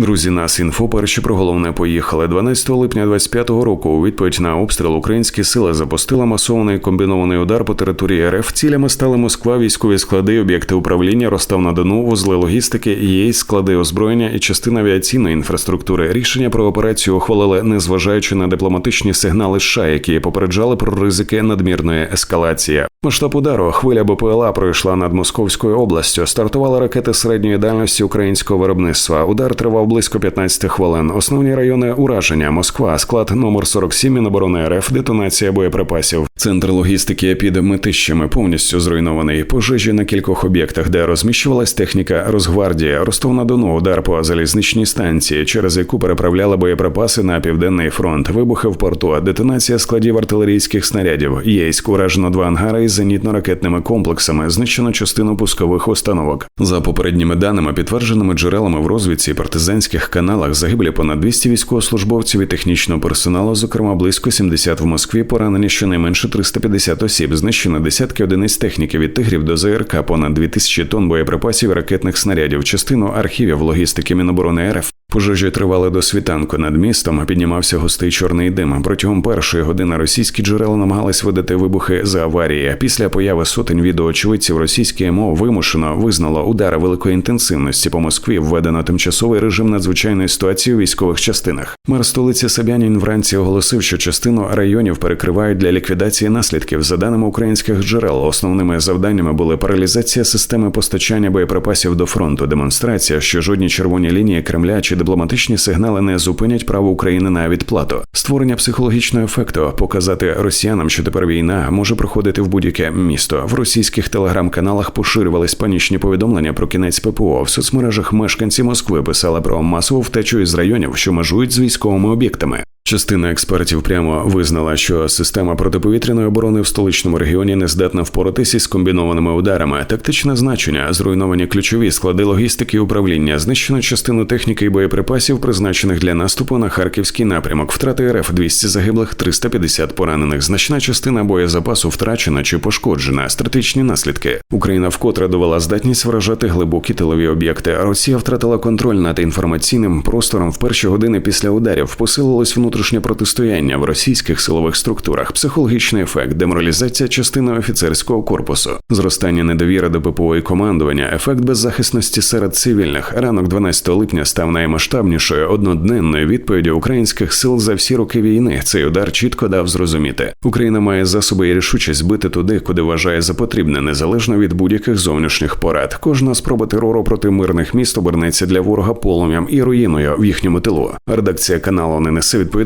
Друзі, нас інфо перші про головне поїхали. 12 липня 25-го року. У відповідь на обстріл українські сили запустили масований комбінований удар по території РФ. Цілями стали Москва, військові склади, об'єкти управління, Ростов на Дону, вузли логістики, її склади озброєння і частина авіаційної інфраструктури. Рішення про операцію ухвалили, незважаючи на дипломатичні сигнали США, які попереджали про ризики надмірної ескалації. Масштаб удару хвиля БПЛА пройшла над Московською областю. Стартували ракети середньої дальності українського виробництва. Удар тривав близько 15 хвилин. Основні райони ураження Москва, склад номер 47 Міноборони РФ, детонація боєприпасів. Центр логістики під метищами повністю зруйнований. Пожежі на кількох об'єктах, де розміщувалась техніка Росгвардії. Ростов на Дону удар по залізничній станції, через яку переправляли боєприпаси на південний фронт. Вибухи в порту, детонація складів артилерійських снарядів. Єйськ уражено два ангари із зенітно-ракетними комплексами, знищено частину пускових установок. За попередніми даними, підтвердженими джерелами в розвідці партизанських каналах, загиблі понад 200 військовослужбовців і технічного персоналу, зокрема близько 70 в Москві, поранені щонайменше 350 осіб, знищено десятки одиниць техніки від тигрів до ЗРК, понад 2000 тонн боєприпасів ракетних снарядів, частину архівів логістики Міноборони РФ. Пожежі тривали до світанку. Над містом піднімався густий чорний дим. Протягом першої години російські джерела намагались видати вибухи за аварії. Після появи сотень відеоочевидців російське МО вимушено визнало удари великої інтенсивності по Москві. Введено тимчасовий режим надзвичайної ситуації у військових частинах. Мер столиці Собянін вранці оголосив, що частину районів перекривають для ліквідації наслідків. За даними українських джерел, основними завданнями були паралізація системи постачання боєприпасів до фронту, демонстрація, що жодні червоні лінії Кремля чи дипломатичні сигнали не зупинять право України на відплату, створення психологічного ефекту, показати росіянам, що тепер війна може проходити в будь-яке місто. В російських телеграм-каналах поширювались панічні повідомлення про кінець ППО. В соцмережах мешканці Москви писали про масову втечу із районів, що межують з військовими об'єктами. Частина експертів прямо визнала, що система протиповітряної оборони в столичному регіоні не здатна впоратися із комбінованими ударами. Тактичне значення, зруйновані ключові склади логістики і управління, знищено частину техніки і боєприпасів, призначених для наступу на харківський напрямок. Втрати РФ 200 загиблих, 350 поранених. Значна частина боєзапасу втрачена чи пошкоджена. Стратегічні наслідки. Україна вкотре довела здатність вражати глибокі тилові об'єкти. Росія втратила контроль над інформаційним простором в перші години після ударів. Посилилось внутрішнє внутрішнє протистояння в російських силових структурах, психологічний ефект, деморалізація частини офіцерського корпусу, зростання недовіри до ППО і командування, ефект беззахисності серед цивільних. Ранок 12 липня став наймасштабнішою одноденною відповіддю українських сил за всі роки війни. Цей удар чітко дав зрозуміти. Україна має засоби і рішучість бити туди, куди вважає за потрібне, незалежно від будь-яких зовнішніх порад. Кожна спроба терору проти мирних міст обернеться для ворога полум'ям і руїною в їхньому тилу. Редакція каналу не несе відповідальності